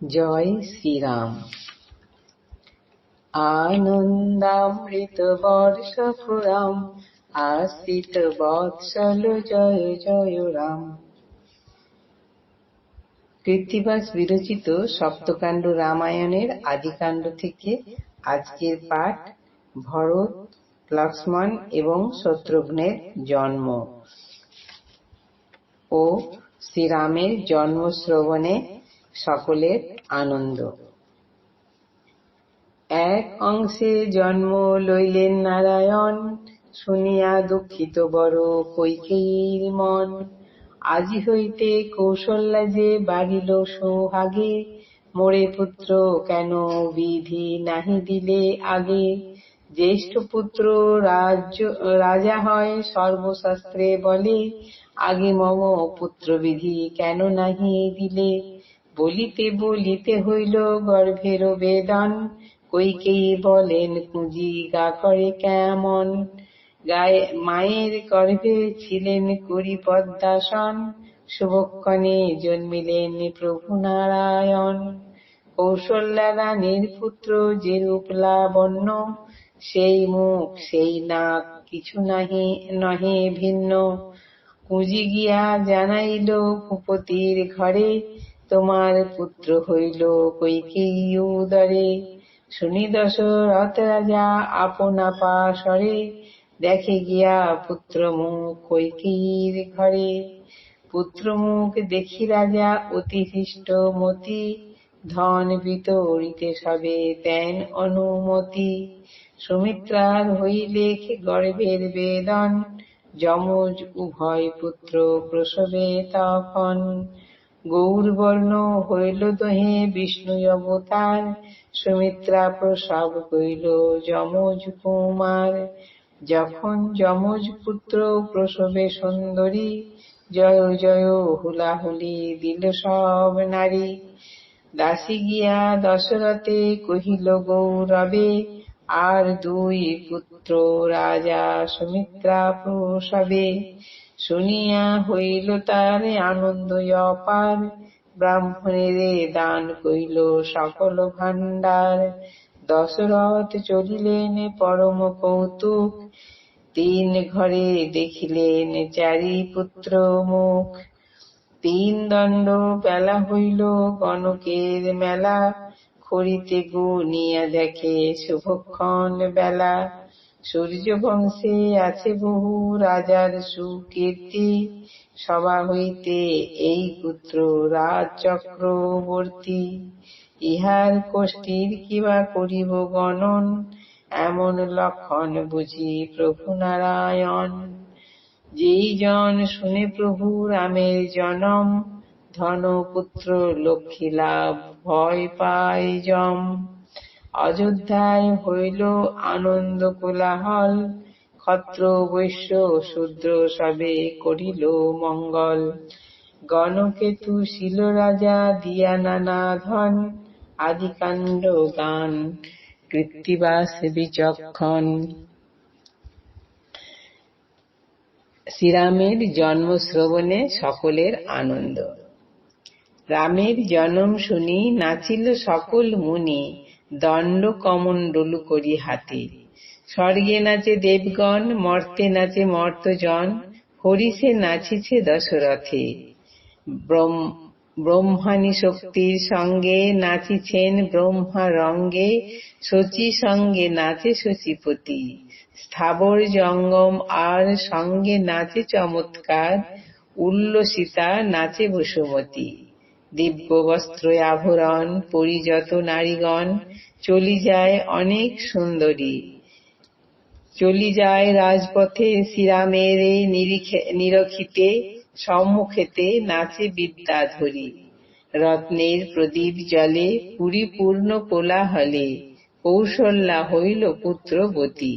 জয় শ্রীরাম। আনন্দামৃত বর্ষ পুরাম আশ্রিত বৎসল জয় জয় রাম। কৃত্তিবাস বিরচিত সপ্তকাণ্ড রামায়ণের আদিকাণ্ড থেকে আজকের পাঠ, ভরত, লক্ষ্মণ এবং শত্রুঘ্নের জন্ম ও শ্রীরামের জন্ম শ্রবণে সকলের আনন্দ। এক অংশে জন্ম লইলেন নারায়ণ, শুনিয়া দুঃখিত বড় কৈকেয়ীর মন। আজি হইতে কৌশল্যা যে বাড়িল সৌভাগে মোরে পুত্র কেন বিধি নাহি দিলে আগে? জ্যেষ্ঠ পুত্র রাজা হয় সর্বশাস্ত্রে বলে, আগে মম পুত্র বিধি কেন নাহি দিলে? বলিতে বলিতে হইল, গর্ভের বেদন। কৈকেয়ী বলেন কুঁজি গা করে কেমন? গায়ে মায়ের গর্ভে ছিলেন করি পদ্মাসন শুভক্ষণে জন্মিলেন প্রভু নারায়ণ। কৌশল্যা রানীর পুত্র যে রূপ লাবণ্য, সেই মুখ, সেই নাক কিছু নাহি, নহে ভিন্ন। কুঁজি গিয়া জানাইল ভূপতির ঘরে তোমার পুত্র হইল কৈকেয়ী উদরে? শুনি দশরথ রাজা আপনা পাশরে দেখে গিয়া পুত্র মুখ কৈকেয়ীর ঘরে? পুত্র মুখ দেখি রাজা অতি হৃষ্ট মতি, ধন বিতরিতে সবে তেন অনুমতি। সুমিত্রার হইলেখ গর্ভের বেদন, যমজ উভয় পুত্র প্রসবে তখন গৌরবর্ণ হইল দহে বিষ্ণু অবতার, সুমিত্রা প্রসব হইল যমজ কুমার। যখন যমজ পুত্র প্রসবে সুন্দরী, জয় জয় হুলাহুলি দিল সব নারী। দাসী গিয়া দশরথে কহিল, গৌরবে আর দুই পুত্র রাজা সুমিত্রা প্রসবে। শুনিয়া হইল তার আনন্দ অপার। ব্রাহ্মণের দান কইল সকল ভাণ্ডার। দশরথ চলিলেন পরম কৌতুক। তিন ঘরে দেখিলেন চারি পুত্র মুখ। তিন দণ্ড বেলা হইল গণকের মেলা। খড়িতে গুনিয়া দেখে শুভক্ষণ বেলা। সূর্য বংশে আছে বহু রাজার সুকীর্তি। সভা হইতে এই পুত্র রাজ চক্রবর্তী ইহার কোষ্ঠীর কিবা করিব গণন? এমন লক্ষণ বুঝি প্রভু নারায়ণ। যেই জন শুনে প্রভু রামের জনম ধন পুত্র লক্ষ্মী লাভ ভয় পায় জম অযোধ্যায় হইল আনন্দ কোলাহল, ক্ষত্র, বৈশ্য, শূদ্র সবে করিল মঙ্গল। গণকেতু শিল রাজা দিয়া নানা ধন, আদিকাণ্ড গান, কৃত্তিবাস বিচক্ষণ। শ্রীরামের জন্ম শ্রবণে সকলের আনন্দ। রামের জনম শুনি নাচিল সকল মুনি, দণ্ড কমণ্ডলু করি হাতে। স্বর্গে নাচে দেবগণ, মর্তে নাচে মর্তজন, হরিষে নাচিছে দশরথে। ব্রহ্মাণী শক্তির সঙ্গে নাচিছেন ব্রহ্মা রঙ্গে, শচী সঙ্গে নাচে শচীপতি। স্থাবর জঙ্গম আর সঙ্গে নাচে চমৎকার, উল্লসিতা নাচে বসুমতী। দিব্য বস্ত্র আভরণ, পরিযত নারীগণ, চলি যায় অনেক সুন্দরী। চলি যায় রাজপথে শ্রীরামের নিরখিতে, সম্মুখেতে নাচে বিদ্যাধরী। রত্নের প্রদীপ জলে পুরীপূর্ণ কোলাহলে কৌশল্যা হইল পুত্রবতী।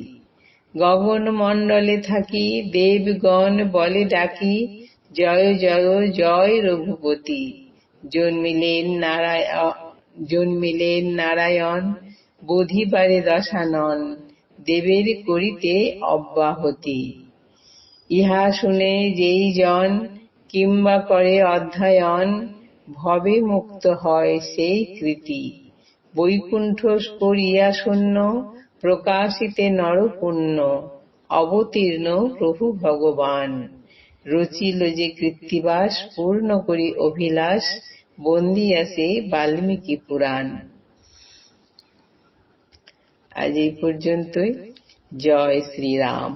গগন মণ্ডলে থাকি, দেবগণ বলে ডাকি, জয় জয় জয় রঘুপতি। জন্মিলেন নারায়ণ জন্মিলেন নারায়ণ, বোধিবারে দশানন, দেবের করিতে অব্যাহতি। ইহা শুনে যেই জন কিংবা করে অধ্যয়ন, ভবে মুক্ত হয় সেই কৃতি। বৈকুণ্ঠ করিয়া শূন্য, প্রকাশিতে নরপুণ্য, অবতীর্ণ প্রভু ভগবান। রচিল যে কৃত্তিবাস পূর্ণ করি অভিলাষ আছে বাল্মীকি পুরাণ। আজ এই পর্যন্তই। জয় শ্রীরাম।